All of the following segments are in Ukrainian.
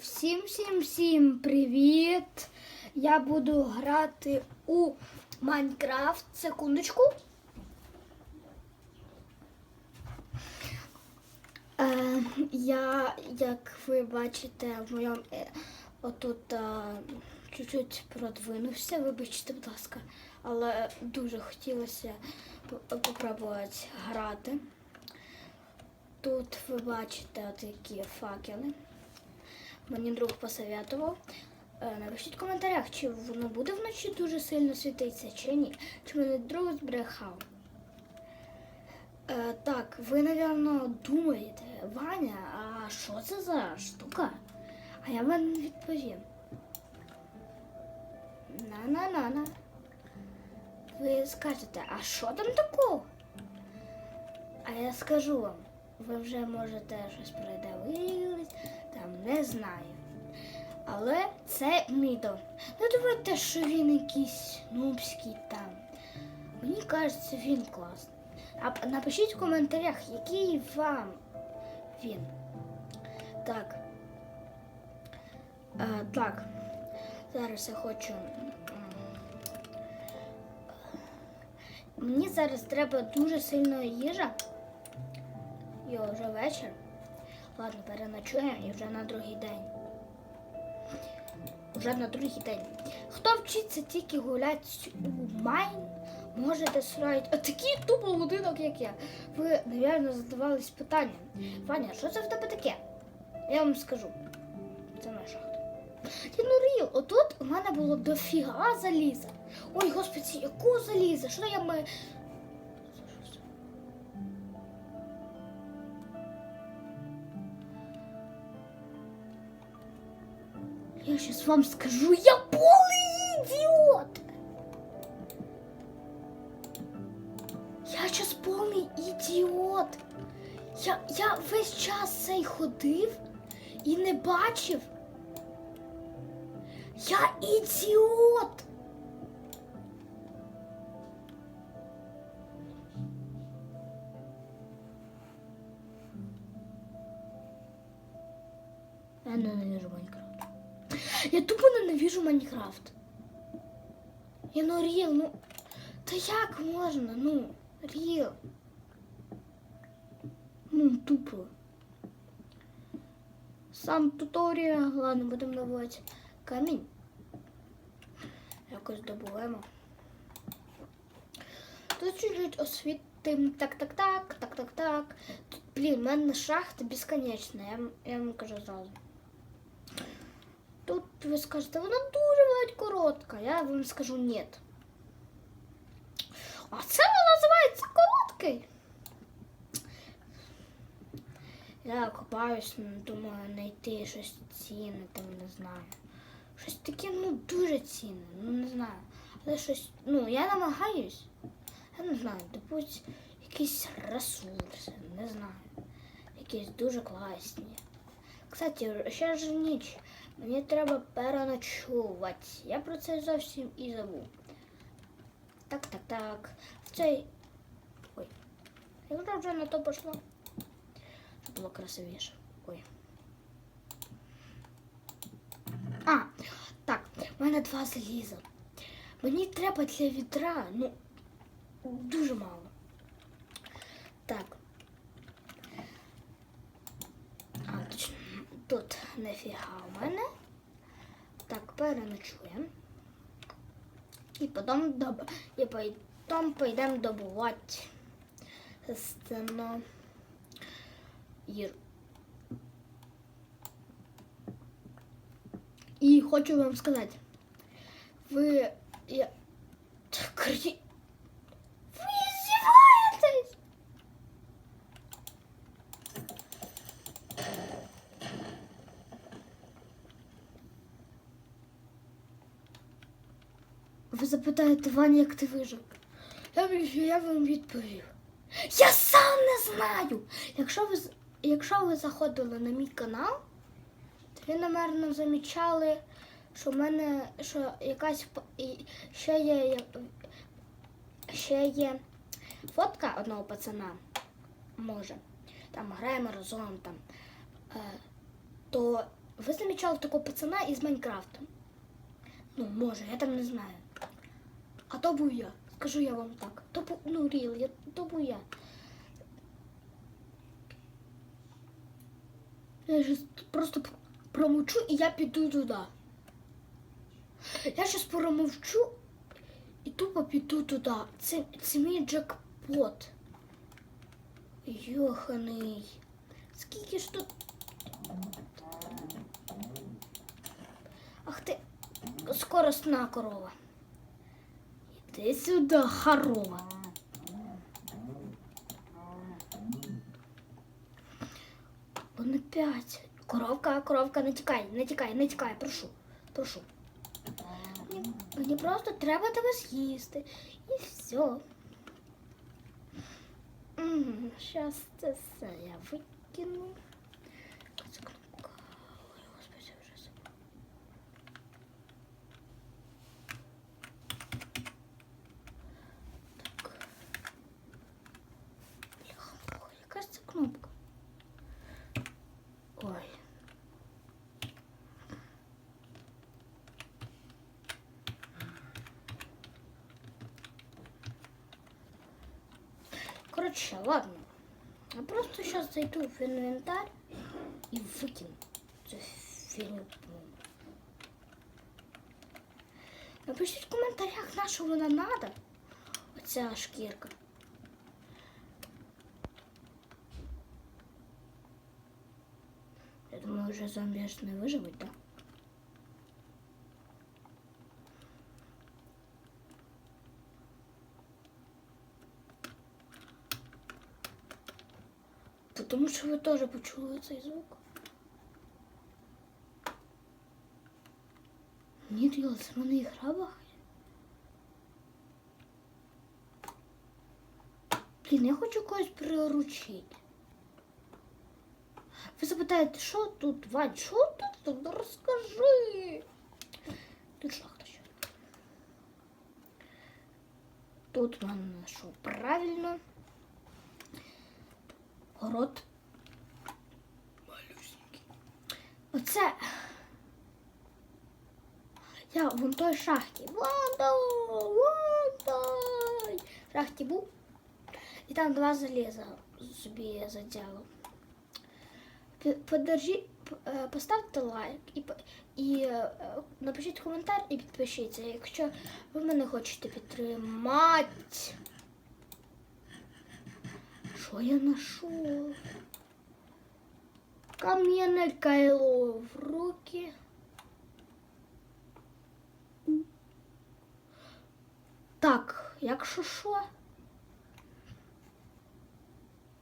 Всім всім всім привіт! Я буду грати у Майнкрафт. Секундочку. Е, я, як ви бачите, в моєму е, отут е, чуть-чуть продвинувся, вибачте, будь ласка, але дуже хотілося попробувати грати. Тут ви бачите такі факели. Мені друг посоветував. Е, Напишіть в коментарях, чи воно буде вночі дуже сильно світитися, чи ні. Чи мене друг збрехав. Е, так, ви, напевно, думаєте, Ваня, а що це за штука? А я вам відповім. На-на-на-на. Ви скажете, а що там такого? А я скажу вам, ви вже можете щось придивились, там не знаю. Але це мідо. Не думайте, що він якийсь нубський там. Мені кажеться, він класний. А напишіть в коментарях, який вам він. Так. Е, так. Зараз я хочу. Мені зараз треба дуже сильно їжа. Йо, вже вечір. Ладно, переночуємо і вже на другий день. Уже на другий день. Хто вчиться тільки гуляти у майн, можете строїти отакий тупо будинок, як я. Ви, напевно, задавались питанням. Ваня, що це в тебе таке? Я вам скажу. Це моя шахта. Я ну ріл, отут у мене було дофіга заліза. Ой, господи, якого заліза? Що я маю? Сейчас вам скажу, я полный идиот. Я сейчас повний ідіот. Я, я весь час цей ходив і не бачив. Я ідіот. Я ненавижу Майнкрафт. Я тупо ненавижу Майнкрафт. Я ну ріл, ну. Та як можна? Ну, ріл. Ну, тупо. Сам туторіал. Ладно, будемо добувати камінь. Якось добуваємо. Тут чуть-чуть освітим. Так, так, так, так, так, так. Тут, блін, в мене шахта безконечна, я, я вам кажу зразу. Тут ви скажете, вона дуже навіть коротка. Я вам скажу ні. А це вона називається короткий. Я копаюсь, ну, думаю, знайти щось цінне, там не знаю. Щось таке, ну, дуже цінне, ну не знаю. Але щось, ну, я намагаюсь. Я не знаю, допустим, якісь ресурси, не знаю. Якісь дуже класні. Кстати, ще ж ніч. Мені треба переночувати. Я про це зовсім і забув. Так, так, так. В цей. Ой. Я вже на то пішло. Щоб було красивіше. Ой. А, так, в мене два заліза. Мені треба для відра, ну, дуже мало. Так. А, точно. Тут нефіга у мене. Так, переночуємо. І потім доб... і потім поїдемо добувати стено їжу. І хочу вам сказати, ви я... Ви запитаєте, Ваня, як ти вижив? Я, вам- відповів. Я сам не знаю. Якщо ви, якщо ви заходили на мій канал, то ви, напевно, замічали, що в мене що якась ще є, ще є фотка одного пацана. Може. Там граємо разом там. Е, то ви замічали такого пацана із Майнкрафту? Ну, може, я там не знаю. А то був я. Скажу я вам так. То ну, ріл, я, то був я. Я щас просто промовчу і я піду туди. Я щас промовчу і тупо піду туди. Це, це мій джекпот. Йоханий. Скільки ж тут. Ах ти скоростна корова. Іди сюди, хорова. Вони п'ять. Коровка, коровка, не тікай, не тікай, не тікай, прошу, прошу. Мені, мені просто треба тебе з'їсти. І все. Зараз це все я викину. Короче, ладно. Я просто сейчас зайду в инвентарь и выкину эту фигню. Напишіть в коментарях, на що вона надо. Оця шкірка. Я думаю, вже зомбі аж не виживуть, так? Тому Що ви теж почули звук. Це в мене ігра багає. Блін, я хочу когось приручити. Ви запитаєте, що тут, Вань, що тут? Тут розкажи. Тут шахта ще. Тут мене що правильно. Город. Оце. Я вон той шахті. Вон той, вон той. Шахті був. І там два заліза собі заділо. П- Подержи, п- е, поставте лайк і, і е, напишіть коментар і підпишіться, якщо ви мене хочете підтримати. Що я знайшов? Кам'яне кайло в руки. Так, якщо що,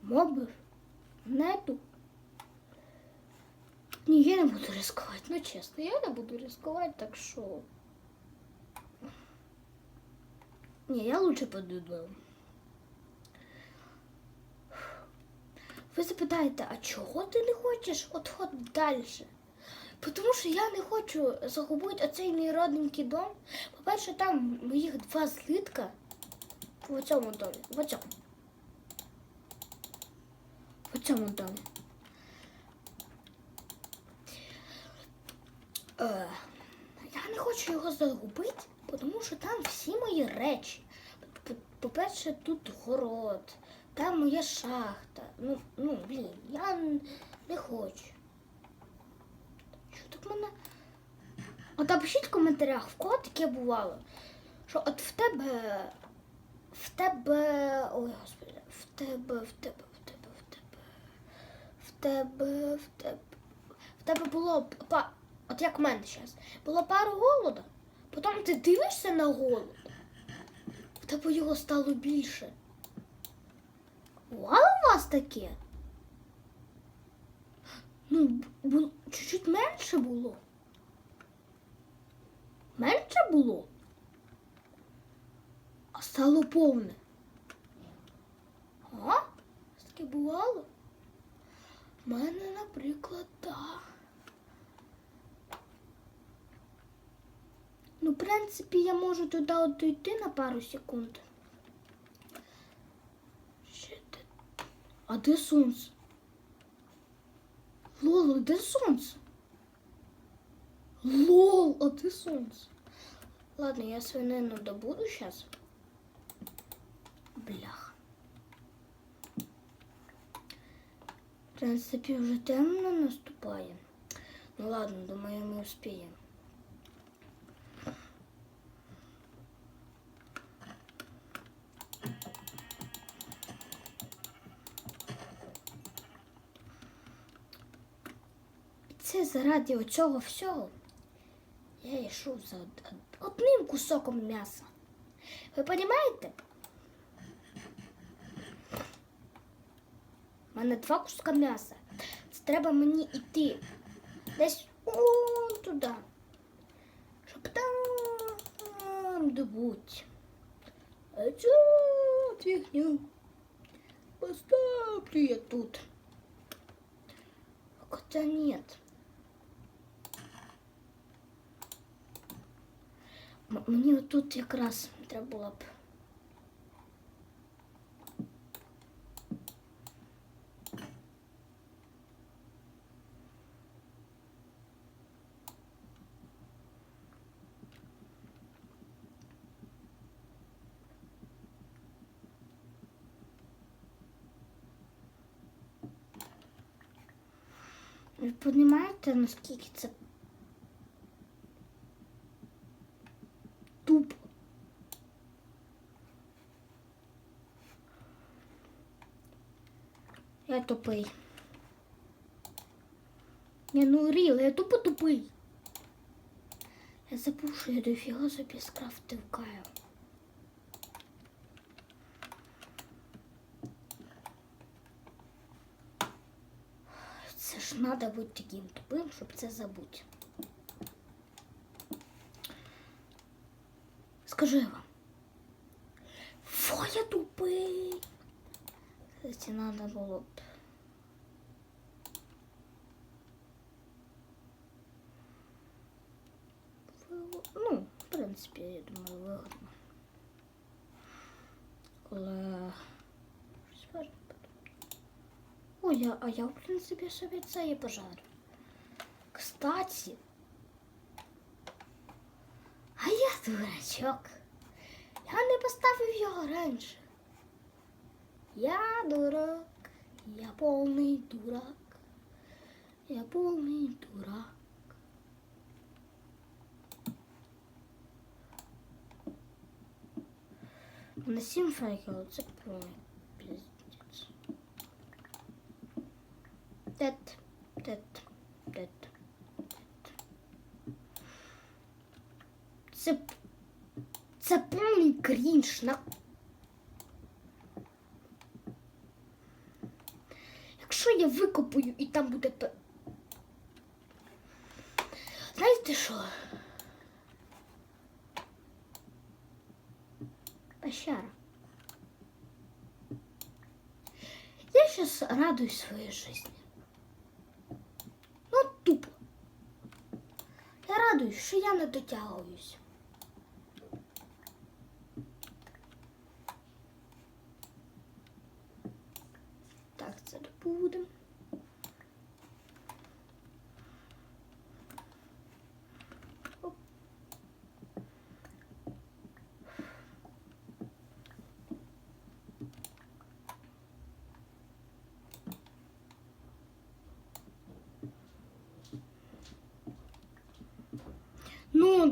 мобів нету. Ні, я не буду ризикувати, ну чесно, я не буду ризикувати, так що. Ні, я лучше подумаю. Ви запитаєте, а чого ти не хочеш от далі? Тому що я не хочу загубити оцей мій родненький дом. По-перше, там моїх два злитка в цьому домі. В цьому. В цьому домі. Е, я не хочу його загубити, тому що там всі мої речі. По-перше, тут город, там моя шахта. Ну, ну блін, я не хочу. Що так мене? От напишіть в коментарях, в кого таке бувало. Що от в тебе. В тебе. Ой, господи, в тебе, в тебе, в тебе, в тебе. В тебе, в тебе. В тебе було. От як в мене зараз. Було пару голода, потім ти дивишся на голод. В тебе його стало більше. Бувало у вас таке? Ну, чуть-чуть менше було. Менше було. А стало повне. А? Таке бувало? У мене, наприклад, так. Ну, в принципі, я можу туди от дійти на пару секунд. Ще де? А де сонце? Лоло, де сонце? Лол, а ти сонце. Ладно, я свинину добуду зараз. Блях. В принципі, вже темно наступає. Ну ладно, думаю, ми успіємо. заради оцього всього. Я йшов за од- од- одним кусоком м'яса. Ви розумієте? У мене два куска м'яса. Це треба мені йти десь он туди. Щоб там добуть. А цю фігню поставлю я тут. Хотя нет. Мені отут якраз треба було б. Ви розумієте, наскільки це тупо? Я тупий. Я ну ріл, я тупо тупий. Я забув, що я дофіга собі скрафтив каю. Це ж треба бути таким тупим, щоб це забути. Скажу я вам. Фу, я тупий. Це треба було б. Ну, в принципі, я думаю, вигодно. Але... Ой, я, а я, в принципі, собі це і пожарю. Кстати. А я дурачок. Я не поставив його раніше. Я дурак. Я повний дурак. Я повний дурак. На сім факел, це піздець. Тет, тет, тет, тет. Це, це повний крінж. На... Якщо я викопаю і там буде... Знаєте що? Пещера. Я сейчас радуюсь своей жизни. Ну, тупо. Я радуюсь, що я не дотягуюсь. Так, це добудемо.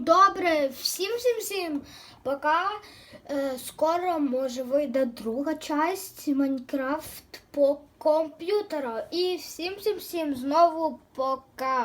Добре, всім всім всім. Пока. Е, скоро може вийде друга часть Майнкрафт по комп'ютеру. І всім всім всім знову пока.